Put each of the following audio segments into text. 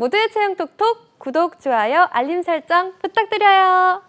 모두의 채용 톡톡 구독, 좋아요, 알림 설정 부탁드려요.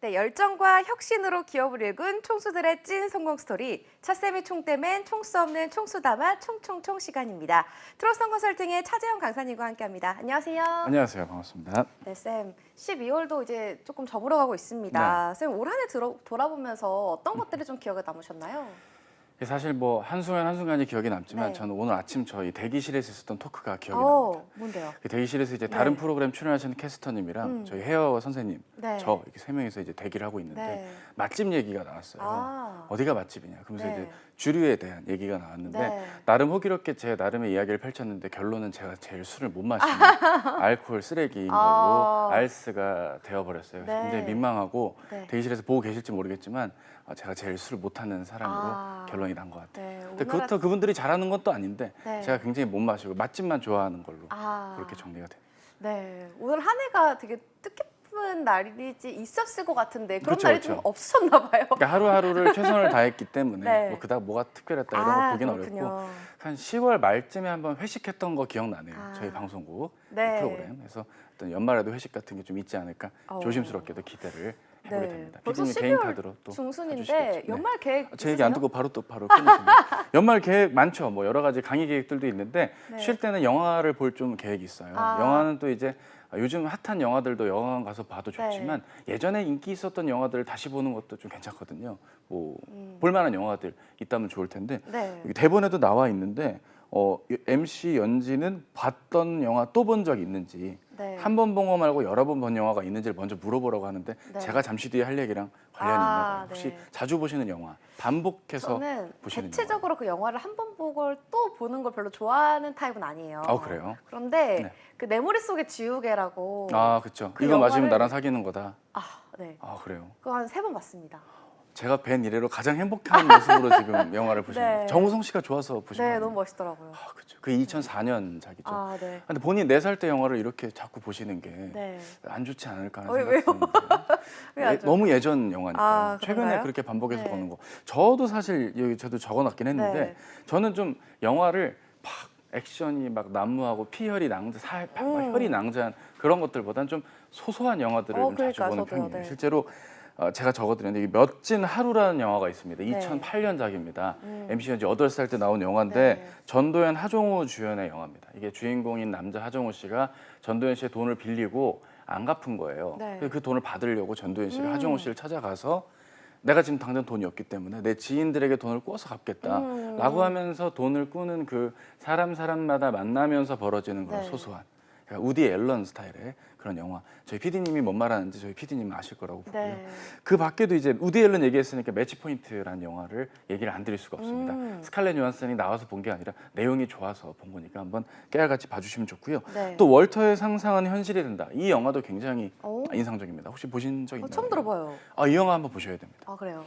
네, 열정과 혁신으로 기업을 일군 총수들의 찐 성공 스토리 차쌤의 총대맨 총수 없는 총수담아 총총총 시간입니다. 트로선 컨설팅의 차재영 강사님과 함께합니다. 안녕하세요. 안녕하세요. 반갑습니다. 네, 쌤. 12월도 이제 조금 저물어가고 있습니다. 쌤, 올 한해 돌아보면서 어떤 것들이 좀 기억에 남으셨나요? 사실 뭐 한순간 한순간이 기억에 남지만 네. 저는 오늘 아침 저희 대기실에서 있었던 토크가 기억이 납니다. 어, 뭔데요? 그 대기실에서 이제 다른 네. 프로그램 출연하시는 캐스터님이랑 음. 저희 헤어 선생님, 네. 저 이렇게 세 명이서 이제 대기를 하고 있는데 네. 맛집 얘기가 나왔어요. 아. 어디가 맛집이냐? 그러면서 네. 이제 주류에 대한 얘기가 나왔는데 네. 나름 호기롭게 제 나름의 이야기를 펼쳤는데 결론은 제가 제일 술을 못 마시는 알코올 쓰레기인 걸로 아. 알스가 되어버렸어요. 네. 굉장히 민망하고 네. 대기실에서 보고 계실지 모르겠지만 어, 제가 제일 술 못하는 사람으로 아. 결론이 난 것 같아요. 네, 근데 우리나라- 그것도 그분들이 잘하는 건또 아닌데 네. 제가 굉장히 못 마시고 맛집만 좋아하는 걸로 아. 그렇게 정리가 돼요. 네, 오늘 한 해가 되게 뜻깊 은 날이지 있었을 것 같은데 그런 그쵸, 날이 좀 그쵸. 없으셨나 봐요. 그러니까 하루하루를 최선을 다했기 때문에 네. 뭐 그닥 뭐가 특별했다 이런 거 보기는 어렵고 그렇군요. 한 10월 말쯤에 한번 회식했던 거 기억나네요. 아. 저희 방송국 네. 프로그램. 그래서 어떤 연말에도 회식 같은 게 좀 있지 않을까 어. 조심스럽게도 기대를 해보게 네. 됩니다. 벌써 피디님 개인 12월 카드로 또 중순인데 봐주시겠죠? 네. 연말 계획 제 얘기 안? 듣고 바로 또 바로. 연말 계획 많죠. 뭐 여러 가지 강의 계획들도 있는데 네. 쉴 때는 영화를 볼 좀 계획이 있어요. 아. 영화는 또 이제 요즘 핫한 영화들도 영화관 가서 봐도 네. 좋지만 예전에 인기 있었던 영화들을 다시 보는 것도 좀 괜찮거든요. 뭐 음. 볼만한 영화들 있다면 좋을 텐데 네. 여기 대본에도 나와 있는데 어, MC 연지는 봤던 영화 또 본 적 있는지 네. 한 번 본 거 말고 여러 번 본 영화가 있는지를 먼저 물어보라고 하는데 네. 제가 잠시 뒤에 할 얘기랑 관련이 아, 있나 봐요. 혹시 네. 자주 보시는 영화 반복해서 저는 보시는 대체적으로 그 영화를 한 번 보고 또 보는 걸 별로 좋아하는 타입은 아니에요. 아 그래요? 그런데 네. 그 내 머릿속의 지우개라고 아 그렇죠. 그 이거 맞으면 영화를- 나랑 사귀는 거다. 아, 네. 아 그래요. 그거 한 세 번 봤습니다. 제가 뵌 이래로 가장 행복한 모습으로 지금 영화를 보시는 네. 거예요. 정우성 씨가 좋아서 보신 네, 거예요. 너무 멋있더라고요. 아 그렇죠. 그 2004년 작이죠. 아, 네. 근데 본인 네살때 영화를 이렇게 자꾸 보시는 게 안 네. 좋지 않을까 어, 하는 왜요? 생각이 드는데 왜안 예, 좋아요? 너무 예전 영화니까 아, 최근에 그런가요? 그렇게 반복해서 네. 보는 거 저도 사실 여기 저도 적어놨긴 했는데 네. 저는 좀 영화를 막 액션이 막 난무하고 피혈이 낭자 살막 음. 혈이 낭자한 그런 것들보다는 좀 소소한 영화들을 어, 좀 자주 그러니까요, 보는 저도요, 편이에요 네. 실제로 어, 제가 적어드렸는데 이 멋진 하루라는 영화가 있습니다. 네. 2008년작입니다. 음. MC 연지 8살 때 나온 영화인데 네. 전도연 하정우 주연의 영화입니다. 이게 주인공인 남자 하정우 씨가 전도연 씨의 돈을 빌리고 안 갚은 거예요. 네. 그 돈을 받으려고 전도연 씨가 음. 하정우 씨를 찾아가서 내가 지금 당장 돈이 없기 때문에 내 지인들에게 돈을 꿔서 갚겠다라고 음. 하면서 돈을 꾸는 그 사람 사람마다 만나면서 벌어지는 그런 네. 소소한 우디 앨런 스타일의 그런 영화. 저희 PD님이 뭔 말하는지 저희 PD님 아실 거라고 보고요. 네. 그 밖에도 이제 우디 앨런 얘기했으니까 매치 포인트라는 영화를 얘기를 안 드릴 수가 없습니다. 음. 스칼렛 요한슨이 나와서 본 게 아니라 내용이 좋아서 본 거니까 한번 깨알같이 봐주시면 좋고요. 네. 또 월터의 상상은 현실이 된다. 이 영화도 굉장히 오. 인상적입니다. 혹시 보신 적 어, 있나요? 처음 들어봐요. 아, 이 영화 한번 보셔야 됩니다. 아, 그래요.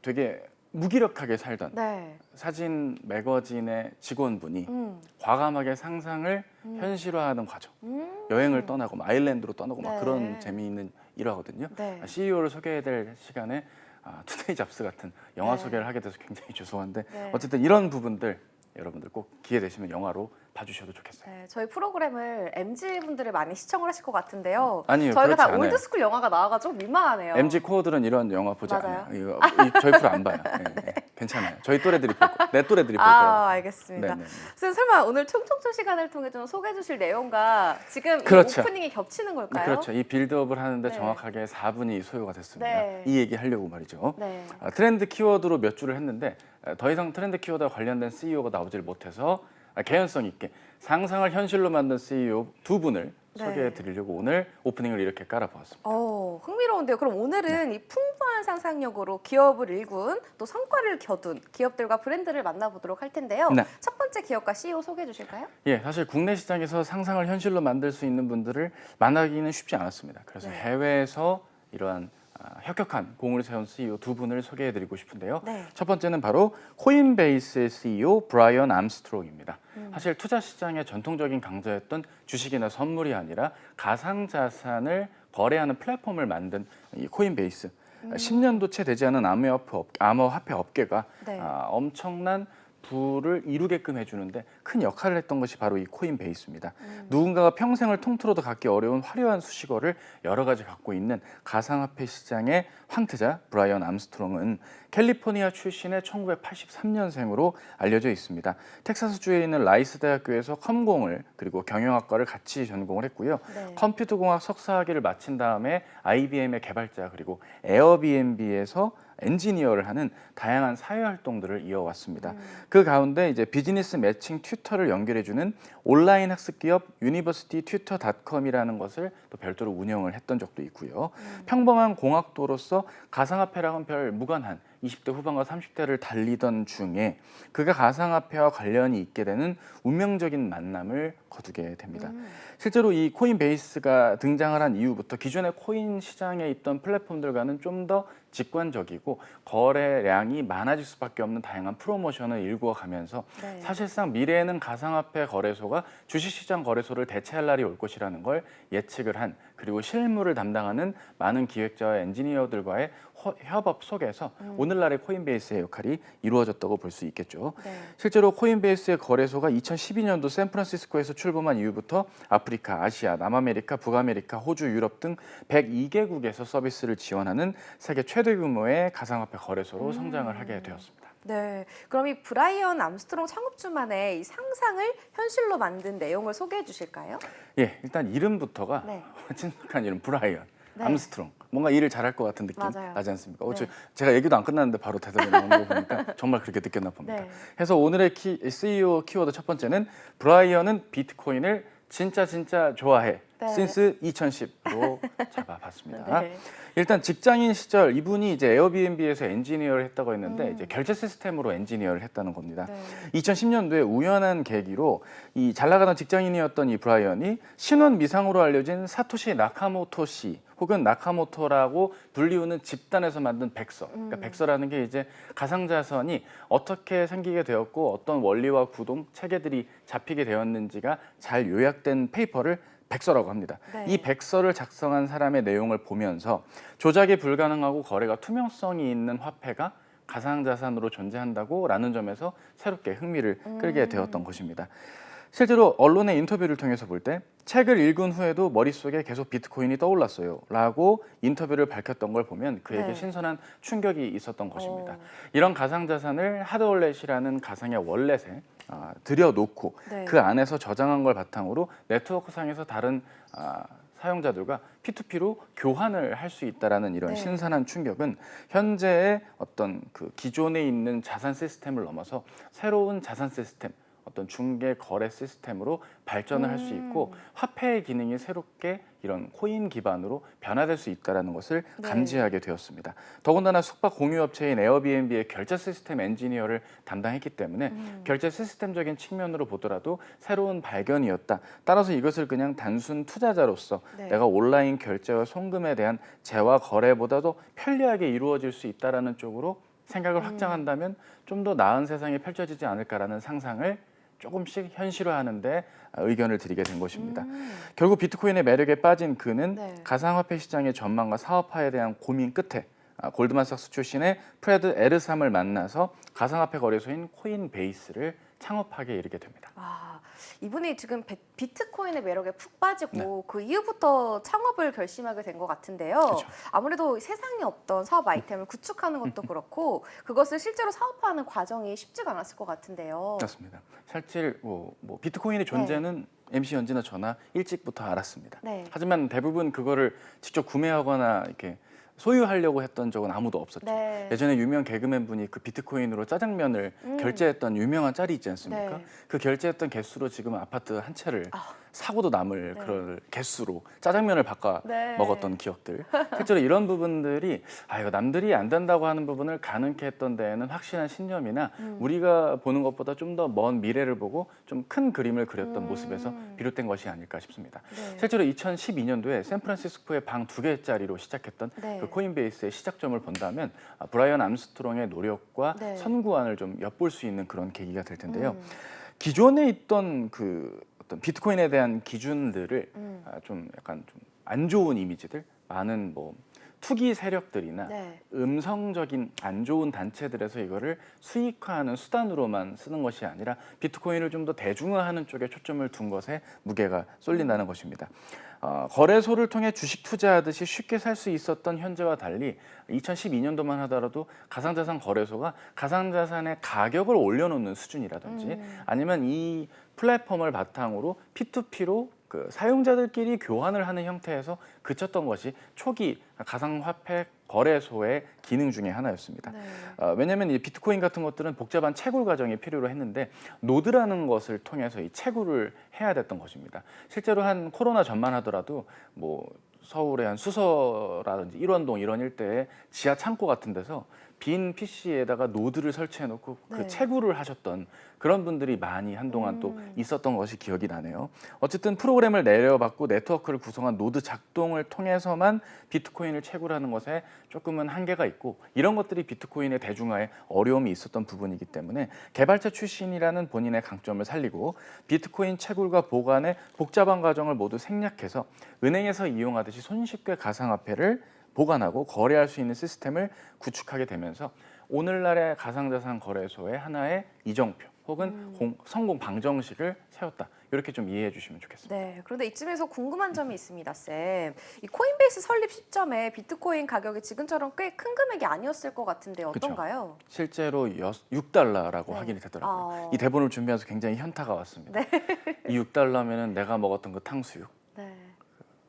되게 무기력하게 살던 네. 사진 매거진의 직원분이 음. 과감하게 상상을 음. 현실화하는 과정. 음. 여행을 떠나고 막 아일랜드로 떠나고 막 네. 그런 재미있는 일화거든요. 네. CEO를 소개해드릴 시간에 아, 투데이 잡스 같은 영화 네. 소개를 하게 돼서 굉장히 죄송한데 네. 어쨌든 이런 부분들 여러분들 꼭 기회 되시면 영화로 봐주셔도 좋겠어요. 네, 저희 프로그램을 MZ 분들이 많이 시청을 하실 것 같은데요. 아니요, 저희가 다 그렇지 않아요. 올드스쿨 영화가 나와가지고 민망하네요. MG 코어들은 이런 영화 보지 맞아요? 않아요. 이거 이- 저희 프로 안 봐요. 네, 네. 괜찮아요. 저희 또래들이 볼 거, 내 또래들이 볼 아, 거라고. 알겠습니다. 네, 네, 네. 선생님 설마 오늘 총총총 시간을 통해 좀 소개해 주실 내용과 지금 이 그렇죠. 오프닝이 겹치는 걸까요? 그렇죠. 이 빌드업을 하는데 네. 정확하게 4분이 소요가 됐습니다. 네. 이 얘기 하려고 말이죠. 네. 아, 트렌드 키워드로 몇 줄을 했는데 아, 더 이상 트렌드 키워드와 관련된 CEO가 나오질 못해서 아, 개연성 있게 상상을 현실로 만든 CEO 두 분을 네. 소개해 드리려고 오늘 오프닝을 이렇게 깔아보았습니다. 어, 흥미로운데요. 그럼 오늘은 네. 이 풍부한 상상력으로 기업을 일군 또 성과를 겨둔 기업들과 브랜드를 만나보도록 할 텐데요. 네. 첫 번째 기업가 CEO 소개해 주실까요? 예, 사실 국내 시장에서 상상을 현실로 만들 수 있는 분들을 만나기는 쉽지 않았습니다. 그래서 네. 해외에서 이러한 아, 혁혁한 공을 세운 CEO 두 분을 소개해 드리고 싶은데요. 네. 첫 번째는 바로 코인베이스의 CEO 브라이언 암스트롱입니다. 음. 사실 투자 시장의 전통적인 강자였던 주식이나 선물이 아니라 가상 자산을 거래하는 플랫폼을 만든 이 코인베이스. 음. 10년도 채 되지 않은 암호화폐, 업, 암호화폐 업계가 네. 아, 엄청난 부를 이루게끔 해주는데 큰 역할을 했던 것이 바로 이 코인 베이스입니다. 누군가가 평생을 통틀어도 갖기 어려운 화려한 수식어를 여러 가지 갖고 있는 가상화폐 시장의 황태자 브라이언 암스트롱은 캘리포니아 출신의 1983년생으로 알려져 있습니다. 텍사스주에 있는 라이스 대학교에서 컴공을 그리고 경영학과를 같이 전공을 했고요. 네. 컴퓨터공학 석사학위를 마친 다음에 IBM의 개발자 그리고 에어비앤비에서 엔지니어를 하는 다양한 사회 활동들을 이어왔습니다. 그 가운데 이제 비즈니스 매칭 튜터를 연결해주는 온라인 학습 기업 유니버시티 튜터닷컴이라는 것을 또 별도로 운영을 했던 적도 있고요. 평범한 공학도로서 가상화폐랑은 별 무관한 20대 후반과 30대를 달리던 중에 그가 가상화폐와 관련이 있게 되는 운명적인 만남을 거두게 됩니다. 실제로 이 코인 베이스가 등장을 한 이후부터 기존의 코인 시장에 있던 플랫폼들과는 좀 더 직관적이고 거래량이 많아질 수밖에 없는 다양한 프로모션을 일구어 가면서 네. 사실상 미래에는 가상화폐 거래소가 주식시장 거래소를 대체할 날이 올 것이라는 걸 예측을 한 그리고 실무를 담당하는 많은 기획자와 엔지니어들과의 허- 협업 속에서 오늘날의 코인베이스의 역할이 이루어졌다고 볼 수 있겠죠. 네. 실제로 코인베이스의 거래소가 2012년도 샌프란시스코에서 출범한 이후부터 아프리카, 아시아, 남아메리카, 북아메리카, 호주, 유럽 등 102개국에서 서비스를 지원하는 세계 최대 규모의 가상화폐 거래소로 성장을 하게 되었습니다. 네. 그럼 이 브라이언 암스트롱 창업주만의 이 상상을 현실로 만든 내용을 소개해 주실까요? 예, 일단 이름부터가 네. 친숙한 이름 브라이언 네. 암스트롱 뭔가 일을 잘할 것 같은 느낌 맞아요. 나지 않습니까? 어, 네. 저- 제가 얘기도 안 끝났는데 바로 대답이 나오는 거 보니까 정말 그렇게 느꼈나 봅니다. 네. 해서 오늘의 키, CEO 키워드 첫 번째는 브라이언은 비트코인을 진짜 진짜 좋아해. 네. since 2010으로 잡아봤습니다. 네. 일단 직장인 시절 이분이 이제 에어비앤비에서 엔지니어를 했다고 했는데 음. 이제 결제 시스템으로 엔지니어를 했다는 겁니다. 네. 2010년도에 우연한 계기로 이 잘 나가던 직장인이었던 이 브라이언이 신원 미상으로 알려진 사토시 나카모토 씨 혹은 나카모토라고 불리우는 집단에서 만든 백서. 그러니까 백서라는 게 이제 가상자산이 어떻게 생기게 되었고 어떤 원리와 구동 체계들이 잡히게 되었는지가 잘 요약된 페이퍼를 백서라고 합니다. 네. 이 백서를 작성한 사람의 내용을 보면서 조작이 불가능하고 거래가 투명성이 있는 화폐가 가상자산으로 존재한다고 라는 점에서 새롭게 흥미를 끌게 되었던 것입니다. 실제로 언론의 인터뷰를 통해서 볼 때 책을 읽은 후에도 머릿속에 계속 비트코인이 떠올랐어요. 라고 인터뷰를 밝혔던 걸 보면 그에게 네. 신선한 충격이 있었던 것입니다. 어. 이런 가상자산을 하드월렛이라는 가상의 월렛에 아, 들여놓고 네. 그 안에서 저장한 걸 바탕으로 네트워크상에서 다른 아, 사용자들과 P2P로 교환을 할 수 있다라는 이런 네. 신선한 충격은 현재의 어떤 그 기존에 있는 자산 시스템을 넘어서 새로운 자산 시스템 어떤 중개 거래 시스템으로 발전을 할 수 있고 음. 화폐의 기능이 새롭게 이런 코인 기반으로 변화될 수 있다라는 것을 네. 감지하게 되었습니다. 더군다나 숙박 공유 업체인 에어비앤비의 결제 시스템 엔지니어를 담당했기 때문에 음. 결제 시스템적인 측면으로 보더라도 새로운 발견이었다. 따라서 이것을 그냥 단순 투자자로서 네. 내가 온라인 결제와 송금에 대한 재화 거래보다도 편리하게 이루어질 수 있다라는 쪽으로 생각을 음. 확장한다면 좀 더 나은 세상이 펼쳐지지 않을까라는 상상을 조금씩 현실화하는데 의견을 드리게 된 것입니다. 음. 결국 비트코인의 매력에 빠진 그는 네. 가상화폐 시장의 전망과 사업화에 대한 고민 끝에 아, 골드만삭스 출신의 프레드 에르삼을 만나서 가상화폐 거래소인 코인베이스를 창업하게 이르게 됩니다. 아, 이분이 지금 비- 비트코인의 매력에 푹 빠지고 그 이후부터 창업을 결심하게 된 것 같은데요. 네. 그쵸. 아무래도 세상에 없던 사업 아이템을 구축하는 것도 그렇고 그것을 실제로 사업화하는 과정이 쉽지가 않았을 것 같은데요. 맞습니다. 실제 뭐, 뭐 비트코인의 존재는 MC 연지나 저나 일찍부터 알았습니다. 네. 하지만 대부분 그거를 직접 구매하거나 이렇게 소유하려고 했던 적은 아무도 없었죠. 네. 예전에 유명 개그맨 분이 그 비트코인으로 짜장면을 음. 결제했던 유명한 짤이 있지 않습니까? 네. 그 결제했던 개수로 지금 아파트 한 채를 아. 사고도 남을 네. 그럴 개수로 짜장면을 바꿔 네. 먹었던 기억들. 실제로 이런 부분들이 아 이거 남들이 안 된다고 하는 부분을 가능케 했던 데에는 확실한 신념이나 음. 우리가 보는 것보다 좀 더 먼 미래를 보고 좀 큰 그림을 그렸던 음. 모습에서 비롯된 것이 아닐까 싶습니다. 네. 실제로 2012년도에 샌프란시스코의 방 두 개짜리로 시작했던 네. 그 코인베이스의 시작점을 본다면 아, 브라이언 암스트롱의 노력과 네. 선구안을 좀 엿볼 수 있는 그런 계기가 될 텐데요. 음. 기존에 있던 그 어떤 비트코인에 대한 기준들을 음. 아, 좀 약간 좀 안 좋은 이미지들 많은 뭐 투기 세력들이나 네. 음성적인 안 좋은 단체들에서 이거를 수익화하는 수단으로만 쓰는 것이 아니라 비트코인을 좀 더 대중화하는 쪽에 초점을 둔 것에 무게가 쏠린다는 것입니다. 어, 거래소를 통해 주식 투자하듯이 쉽게 살 수 있었던 현재와 달리 2012년도만 하더라도 가상자산 거래소가 가상자산의 가격을 올려놓는 수준이라든지 아니면 이 플랫폼을 바탕으로 P2P로 그 사용자들끼리 교환을 하는 형태에서 그쳤던 것이 초기 가상화폐 거래소의 기능 중에 하나였습니다. 네. 어, 왜냐하면 이 비트코인 같은 것들은 복잡한 채굴 과정이 필요로 했는데 노드라는 것을 통해서 이 채굴을 해야 됐던 것입니다. 실제로 한 코로나 전만 하더라도 뭐 서울의 한 수서라든지 일원동 이런 일대에 지하 창고 같은 데서 빈 PC에다가 노드를 설치해 놓고 네. 그 채굴을 하셨던 그런 분들이 많이 한동안 또 음. 있었던 것이 기억이 나네요. 어쨌든 프로그램을 내려받고 네트워크를 구성한 노드 작동을 통해서만 비트코인을 채굴하는 것에 조금은 한계가 있고 이런 것들이 비트코인의 대중화에 어려움이 있었던 부분이기 때문에 개발자 출신이라는 본인의 강점을 살리고 비트코인 채굴과 보관의 복잡한 과정을 모두 생략해서 은행에서 이용하듯이 손쉽게 가상화폐를 보관하고 거래할 수 있는 시스템을 구축하게 되면서 오늘날의 가상자산 거래소의 하나의 이정표 혹은 공- 성공 방정식을 세웠다. 이렇게 좀 이해해 주시면 좋겠습니다. 네. 그런데 이쯤에서 궁금한 점이 있습니다, 쌤. 이 코인베이스 설립 시점에 비트코인 가격이 지금처럼 꽤 큰 금액이 아니었을 것 같은데 어떤가요? 실제로 6달러라고 네. 확인이 되더라고요. 아. 이 대본을 준비하면서 굉장히 현타가 왔습니다. 이 6달러면은 내가 먹었던 그 탕수육, 네.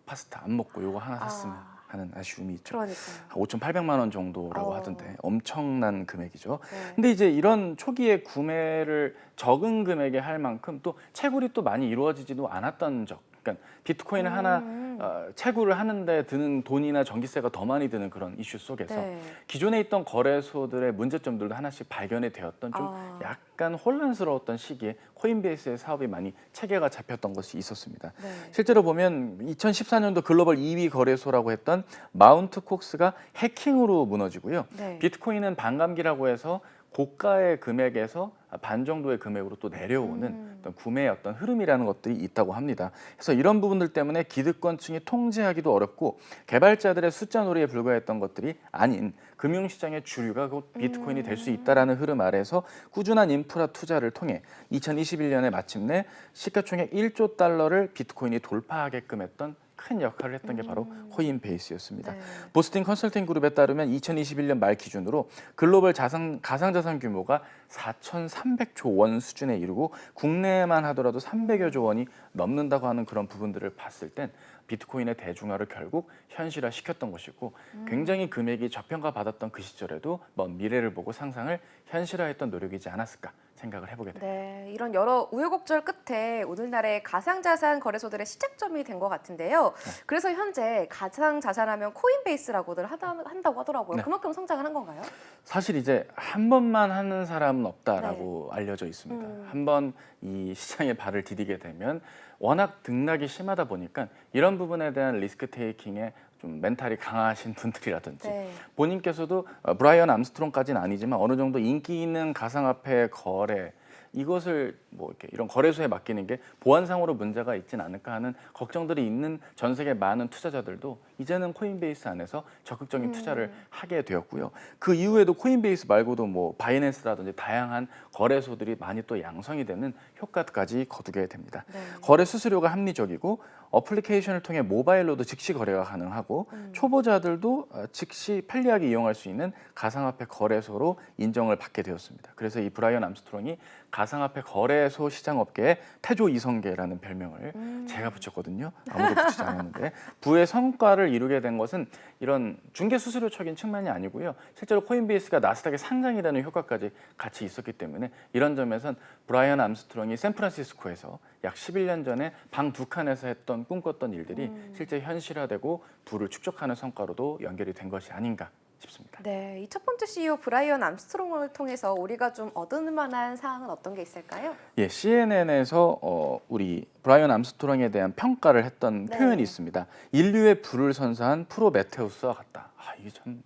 파스타 안 먹고 요거 하나 샀으면 아. 하는 아쉬움이 있죠. 그러니까요. 한 5,800만 원 정도라고 어. 하던데 엄청난 금액이죠. 네. 근데 이제 이런 초기에 구매를 적은 금액에 할 만큼 또 채굴이 또 많이 이루어지지도 않았던 적. 그러니까 비트코인을 하나 음. 어, 채굴을 하는데 드는 돈이나 전기세가 더 많이 드는 그런 이슈 속에서 네. 기존에 있던 거래소들의 문제점들도 하나씩 발견이 되었던 좀 아. 약간 혼란스러웠던 시기에 코인베이스의 사업이 많이 체계가 잡혔던 것이 있었습니다. 네. 실제로 보면 2014년도 글로벌 2위 거래소라고 했던 마운트 콕스가 해킹으로 무너지고요. 네. 비트코인은 반감기라고 해서 고가의 금액에서 반 정도의 금액으로 또 내려오는 음. 어떤 구매의 어떤 흐름이라는 것들이 있다고 합니다. 그래서 이런 부분들 때문에 기득권층이 통제하기도 어렵고 개발자들의 숫자 놀이에 불과했던 것들이 아닌 금융시장의 주류가 곧 비트코인이 될 수 있다라는 흐름 아래에서 꾸준한 인프라 투자를 통해 2021년에 마침내 시가총액 1조 달러를 비트코인이 돌파하게끔 했던 큰 역할을 했던 게 바로 코인베이스였습니다. 네. 보스팅 컨설팅 그룹에 따르면 2021년 말 기준으로 글로벌 자산, 가상자산 규모가 4,300조 원 수준에 이르고 국내에만 하더라도 300여 조 원이 넘는다고 하는 그런 부분들을 봤을 땐 비트코인의 대중화를 결국 현실화 시켰던 것이고 굉장히 금액이 저평가 받았던 그 시절에도 먼 미래를 보고 상상을 현실화했던 노력이지 않았을까 생각을 해보게 됩니다. 네, 이런 여러 우여곡절 끝에 오늘날의 가상자산 거래소들의 시작점이 된 것 같은데요. 네. 그래서 현재 가상자산하면 코인베이스라고들 하다, 한다고 하더라고요. 네. 그만큼 성장을 한 건가요? 사실 이제 한 번만 하는 사람은 없다라고 알려져 있습니다. 음. 한번 이 시장에 발을 디디게 되면 워낙 등락이 심하다 보니까 이런 부분에 대한 리스크 테이킹에 좀 멘탈이 강하신 분들이라든지 네. 본인께서도 어, 브라이언 암스트롱까지는 아니지만 어느 정도 인기 있는 가상화폐 거래 이것을 뭐 이렇게 이런 거래소에 맡기는 게 보안상으로 문제가 있진 않을까 하는 걱정들이 있는 전 세계 많은 투자자들도 이제는 코인베이스 안에서 적극적인 투자를 하게 되었고요. 그 이후에도 코인베이스 말고도 뭐 바이낸스라든지 다양한 거래소들이 많이 또 양성이 되는 효과까지 거두게 됩니다. 네. 거래 수수료가 합리적이고 어플리케이션을 통해 모바일로도 즉시 거래가 가능하고 초보자들도 어, 즉시 편리하게 이용할 수 있는 가상화폐 거래소로 인정을 받게 되었습니다. 그래서 이 브라이언 암스트롱이 가상화폐 거래소 시장 업계의 태조 이성계라는 별명을 제가 붙였거든요. 아무도 붙이지 않았는데 부의 성과를 이루게 된 것은 이런 중개 수수료적인 측면이 아니고요. 실제로 코인베이스가 나스닥에 상장이 되는 효과까지 같이 있었기 때문에 이런 점에선 브라이언 암스트롱이 샌프란시스코에서 약 11년 전에 방 두 칸에서 했던 꿈꿨던 일들이 실제 현실화되고 부를 축적하는 성과로도 연결이 된 것이 아닌가 싶습니다. 네, 이 첫 번째 CEO 브라이언 암스트롱을 통해서 우리가 좀 얻을 만한 사항은 어떤 게 있을까요? 예, CNN에서 어, 우리 브라이언 암스트롱에 대한 평가를 했던 네. 표현이 있습니다. 인류의 부를 선사한 프로메테우스와 같다. 아, 아 이게 참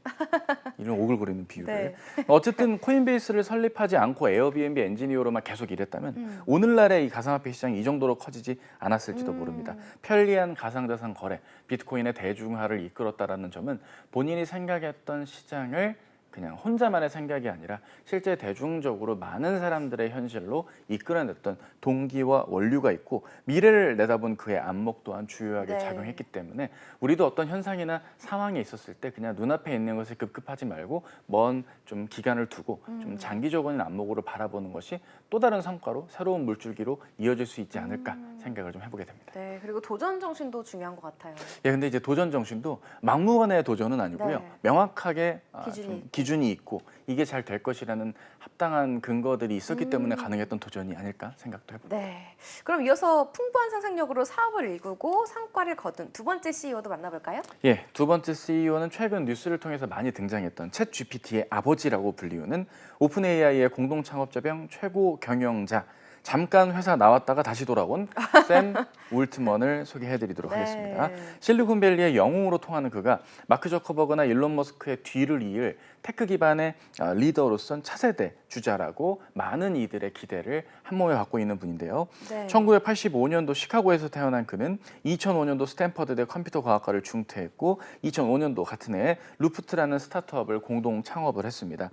이런 오글거리는 비유를. 네. 어쨌든 코인베이스를 설립하지 않고 에어비앤비 엔지니어로만 계속 일했다면 음. 오늘날의 이 가상화폐 시장이 이 정도로 커지지 않았을지도 음. 모릅니다. 편리한 가상자산 거래, 비트코인의 대중화를 이끌었다라는 점은 본인이 생각했던 시장을 그냥 혼자만의 생각이 아니라 실제 대중적으로 많은 사람들의 현실로 이끌어냈던 동기와 원류가 있고 미래를 내다본 그의 안목 또한 주요하게 네. 작용했기 때문에 우리도 어떤 현상이나 상황이 있었을 때 그냥 눈앞에 있는 것을 급급하지 말고 먼 좀 기간을 두고 음. 좀 장기적인 안목으로 바라보는 것이 또 다른 성과로 새로운 물줄기로 이어질 수 있지 않을까 음. 생각을 좀 해보게 됩니다. 네, 그리고 도전 정신도 중요한 것 같아요. 예, 근데 이제 도전 정신도 막무가내의 도전은 아니고요. 네. 명확하게 아, 기준이 좀 있고. 기준이 있고 이게 잘 될 것이라는 합당한 근거들이 있었기 음. 때문에 가능했던 도전이 아닐까 생각도 해봅니다. 네. 그럼 이어서 풍부한 상상력으로 사업을 일구고 성과를 거둔 두 번째 CEO도 만나볼까요? 예, 두 번째 CEO는 최근 뉴스를 통해서 많이 등장했던 챗 GPT의 아버지라고 불리우는 오픈 AI의 공동 창업자병 최고 경영자. 잠깐 회사 나왔다가 다시 돌아온 샘 울트먼을 소개해드리도록 네. 하겠습니다. 실리콘밸리의 영웅으로 통하는 그가 마크 저커버그나 일론 머스크의 뒤를 이을 테크 기반의 어, 리더로선 차세대 주자라고 많은 이들의 기대를 한 몸에 갖고 있는 분인데요. 네. 1985년도 시카고에서 태어난 그는 2005년도 스탠퍼드대 컴퓨터 과학과를 중퇴했고 2005년도 같은 해에 루프트라는 스타트업을 공동 창업을 했습니다.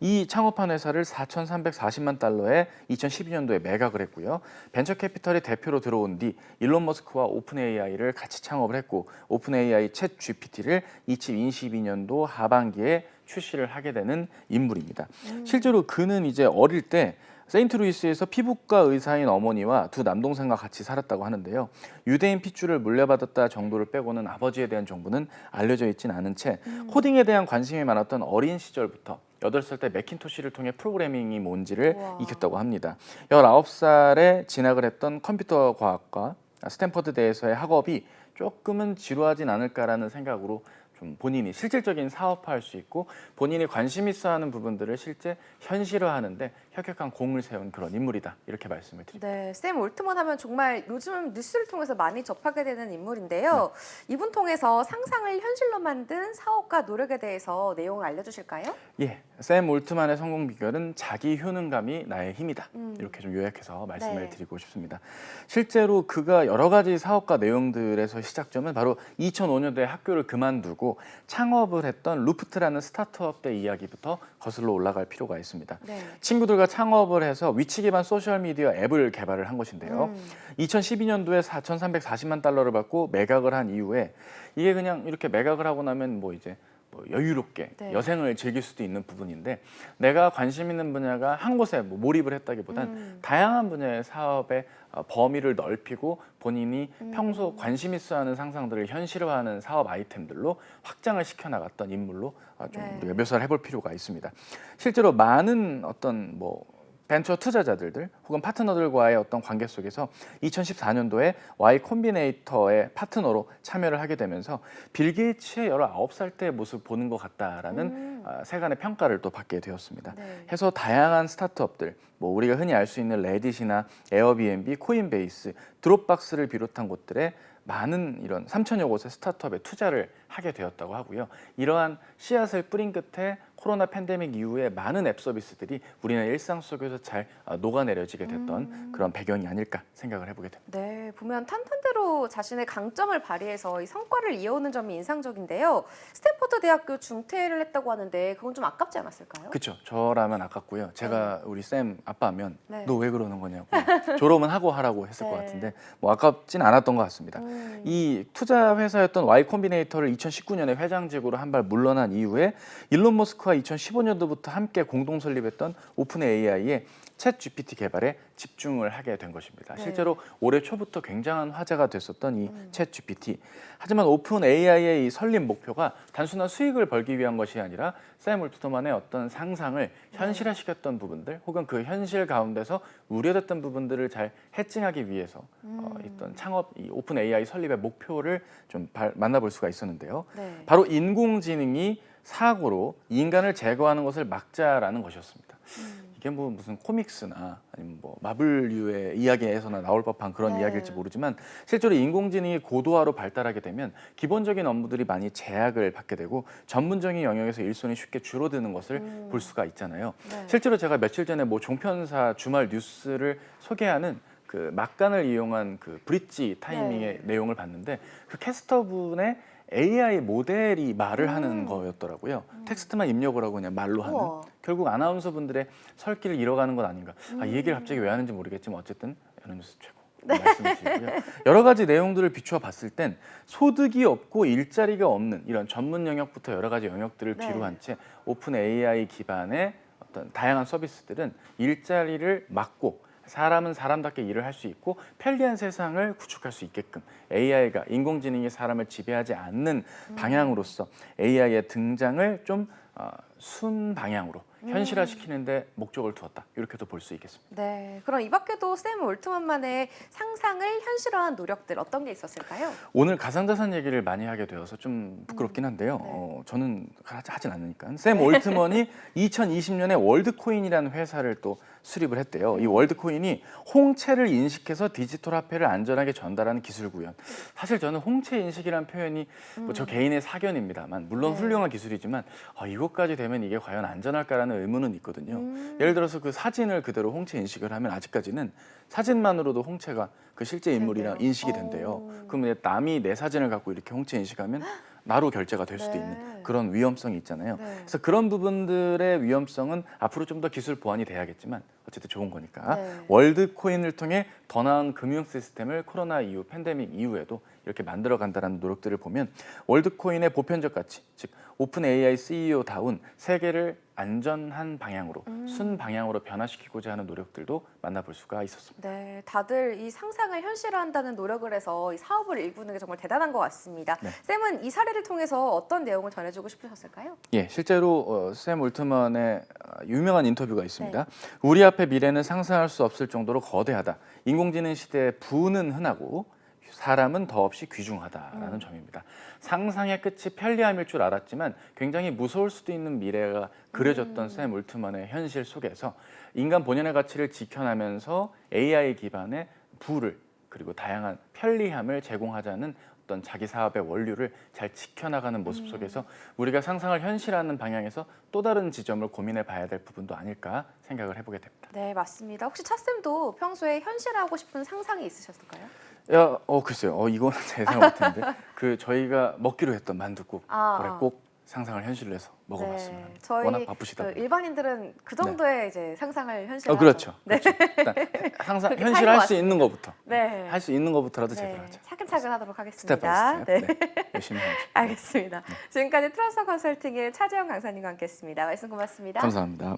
이 창업한 회사를 4,340만 달러에 2012년도에 매각을 했고요. 벤처 캐피털이 대표로 들어온 뒤 일론 머스크와 오픈 AI를 같이 창업을 했고 오픈 AI 챗 GPT를 2022년도 하반기에 출시를 하게 되는 인물입니다. 실제로 그는 이제 어릴 때 세인트루이스에서 피부과 의사인 어머니와 두 남동생과 같이 살았다고 하는데요. 유대인 핏줄을 물려받았다 정도를 빼고는 아버지에 대한 정보는 알려져 있진 않은 채 코딩에 대한 관심이 많았던 어린 시절부터 8살 때 매킨토시를 통해 프로그래밍이 뭔지를 우와. 익혔다고 합니다. 19살에 진학을 했던 컴퓨터 과학과 스탠퍼드 대에서의 학업이 조금은 지루하진 않을까라는 생각으로 좀 본인이 실질적인 사업화할 수 있고 본인이 관심 있어 하는 부분들을 실제 현실화하는데 혁혁한 공을 세운 그런 인물이다. 이렇게 말씀을 드립니다. 네, 샘 올트먼 하면 정말 요즘 뉴스를 통해서 많이 접하게 되는 인물인데요. 네. 이분 통해서 상상을 현실로 만든 사업과 노력에 대해서 내용을 알려주실까요? 예, 샘 올트만의 성공 비결은 자기 효능감이 나의 힘이다. 음. 이렇게 좀 요약해서 말씀을 네. 드리고 싶습니다. 실제로 그가 여러 가지 사업과 내용들에서 시작점은 바로 2005년도에 학교를 그만두고 창업을 했던 루프트라는 스타트업 때 이야기부터 거슬러 올라갈 필요가 있습니다. 네. 친구들과 창업을 해서 위치 기반 소셜 미디어 앱을 개발을 한 것인데요. 음. 2012년도에 4,340만 달러를 받고 매각을 한 이후에 이게 그냥 이렇게 매각을 하고 나면 뭐 이제 뭐 여유롭게 네. 여생을 즐길 수도 있는 부분인데 내가 관심 있는 분야가 한 곳에 뭐 몰입을 했다기보단 음. 다양한 분야의 사업의 어, 범위를 넓히고 본인이 음. 평소 관심 있어 하는 상상들을 현실화하는 사업 아이템들로 확장을 시켜 나갔던 인물로 어, 좀 네. 우리가 묘사를 해볼 필요가 있습니다. 실제로 많은 어떤 뭐 벤처 투자자들들 혹은 파트너들과의 어떤 관계 속에서 2014년도에 Y 콤비네이터의 파트너로 참여를 하게 되면서 빌 게이츠의 19살 때의 모습 보는 것 같다라는 음. 아, 세간의 평가를 또 받게 되었습니다. 네. 해서 다양한 스타트업들, 뭐 우리가 흔히 알 수 있는 레딧이나 에어비앤비, 코인베이스, 드롭박스를 비롯한 곳들에 많은 이런 3천여 곳의 스타트업에 투자를 하게 되었다고 하고요. 이러한 씨앗을 뿌린 끝에 코로나 팬데믹 이후에 많은 앱 서비스들이 우리나라 일상 속에서 잘 아, 녹아내려지게 됐던 음. 그런 배경이 아닐까 생각을 해보게 됩니다. 네, 보면 탄탄대로 자신의 강점을 발휘해서 이 성과를 이어오는 점이 인상적인데요. 스탠퍼드 대학교 중퇴를 했다고 하는데 그건 좀 아깝지 않았을까요? 그렇죠. 저라면 아깝고요. 제가 우리 쌤 아빠면 네. 너왜 그러는 거냐고 졸업은 하고 하라고 했을 것 네. 같은데 뭐 아깝진 않았던 것 같습니다. 음. 이 투자 회사였던 Y 콤비네이터를 2019년에 회장직으로 한 발 물러난 이후에 일론 머스크 와 2015년도부터 함께 공동 설립했던 오픈 AI의 챗 GPT 개발에 집중을 하게 된 것입니다. 네. 실제로 올해 초부터 굉장한 화제가 됐었던 이 음. 챗 GPT. 하지만 오픈 AI의 이 설립 목표가 단순한 수익을 벌기 위한 것이 아니라 샘 울트만의 어떤 상상을 현실화시켰던 부분들 혹은 그 현실 가운데서 우려됐던 부분들을 잘 해칭하기 위해서 어, 음. 있던 창업 이 오픈 AI 설립의 목표를 좀 발- 만나볼 수가 있었는데요. 네. 바로 인공지능이 사고로 인간을 제거하는 것을 막자라는 것이었습니다. 음. 이게 뭐 무슨 코믹스나 아니면 뭐 마블류의 이야기에서나 나올 법한 그런 네. 이야기일지 모르지만 실제로 인공지능이 고도화로 발달하게 되면 기본적인 업무들이 많이 제약을 받게 되고 전문적인 영역에서 일손이 쉽게 줄어드는 것을 음. 볼 수가 있잖아요. 네. 실제로 제가 며칠 전에 뭐 종편사 주말 뉴스를 소개하는 그 막간을 이용한 그 브릿지 타이밍의 네. 내용을 봤는데 그 캐스터분의 AI 모델이 말을 음. 하는 거였더라고요. 텍스트만 입력을 하고 그냥 말로 하는. 우와. 결국 아나운서 분들의 설길을 잃어가는 건 아닌가. 아, 이 얘기를 음. 갑자기 왜 하는지 모르겠지만 어쨌든 연예뉴스 최고. 말씀해 주시고요. 여러 가지 내용들을 비추어 봤을 땐 소득이 없고 일자리가 없는 이런 전문 영역부터 여러 가지 영역들을 네. 뒤로 한 채 오픈 AI 기반의 어떤 다양한 서비스들은 일자리를 막고 사람은 사람답게 일을 할 수 있고 편리한 세상을 구축할 수 있게끔 AI가 인공지능이 사람을 지배하지 않는 음. 방향으로서 AI의 등장을 좀 어, 순방향으로 음. 현실화시키는데 목적을 두었다 이렇게도 볼 수 있겠습니다. 네. 그럼 이 밖에도 샘 올트만만의 상상을 현실화한 노력들 어떤 게 있었을까요? 오늘 가상자산 얘기를 많이 하게 되어서 좀 부끄럽긴 한데요. 네. 어, 저는 하진 않으니까. 샘 올트먼이 2020년에 월드코인이라는 회사를 또 수립을 했대요. 이 월드코인이 홍채를 인식해서 디지털 화폐를 안전하게 전달하는 기술 구현. 사실 저는 홍채 인식이라는 표현이 뭐 저 개인의 사견입니다만 물론 음. 네. 훌륭한 기술이지만 아, 이것까지 되면 이게 과연 안전할까라는 의문은 있거든요. 음. 예를 들어서 그 사진을 그대로 홍채 인식을 하면 아직까지는 사진만으로도 홍채가 그 실제 인물이랑. 인식이 된대요. 어. 이제 남이 내 사진을 갖고 이렇게 홍채 인식하면 나로 결제가 될 수도 네. 있는 그런 위험성이 있잖아요. 네. 그래서 그런 부분들의 위험성은 앞으로 좀 더 기술 보완이 돼야겠지만 어쨌든 좋은 거니까 네. 월드 코인을 통해 더 나은 금융 시스템을 코로나 이후 팬데믹 이후에도 이렇게 만들어 간다는 노력들을 보면 월드 코인의 보편적 가치, 즉 오픈 AI CEO다운 세계를 안전한 방향으로 음. 순 방향으로 변화시키고자 하는 노력들도 만나볼 수가 있었습니다. 네, 다들 이 상상을 현실화한다는 노력을 해서 이 사업을 일구는 게 정말 대단한 것 같습니다. 네. 쌤은 이 사례를 통해서 어떤 내용을 전해주고 싶으셨을까요? 예, 실제로 어, 샘 울트먼의 어, 유명한 인터뷰가 있습니다. 네. 우리 앞에 미래는 상상할 수 없을 정도로 거대하다. 인공지능 시대에 부는 흔하고 사람은 더없이 귀중하다라는 음. 점입니다. 상상의 끝이 편리함일 줄 알았지만 굉장히 무서울 수도 있는 미래가 그려졌던 음. 샘 울트먼의 현실 속에서 인간 본연의 가치를 지켜나면서 AI 기반의 부를 그리고 다양한 편리함을 제공하자는 어떤 자기 사업의 원류를 잘 지켜나가는 모습 음. 속에서 우리가 상상을 현실화하는 방향에서 또 다른 지점을 고민해 봐야 될 부분도 아닐까 생각을 해보게 됩니다. 네, 맞습니다. 혹시 차쌤도 평소에 현실화하고 싶은 상상이 있으셨을까요? 야, 어 글쎄요, 어 이거는 제 생각 같은데 그 저희가 먹기로 했던 만둣국 아, 올해 아. 꼭 상상을 현실로 해서 먹어봤으면 합니다. 저희 워낙 바쁘시다. 그 보니. 일반인들은 그 정도의 이제 상상을 현실화. 어 그렇죠. 네. 그렇죠. 일단 그렇게 현실 차이가 할수 있는 것부터 네. 할 수 있는 것부터라도 제대로 네, 하자. 차근차근 하도록 스텝 하겠습니다. 바이 네. 스텝. 네. 열심히 하죠. 알겠습니다. 지금까지 트러스터 컨설팅의 차재영 강사님과 함께했습니다. 말씀 고맙습니다. 감사합니다.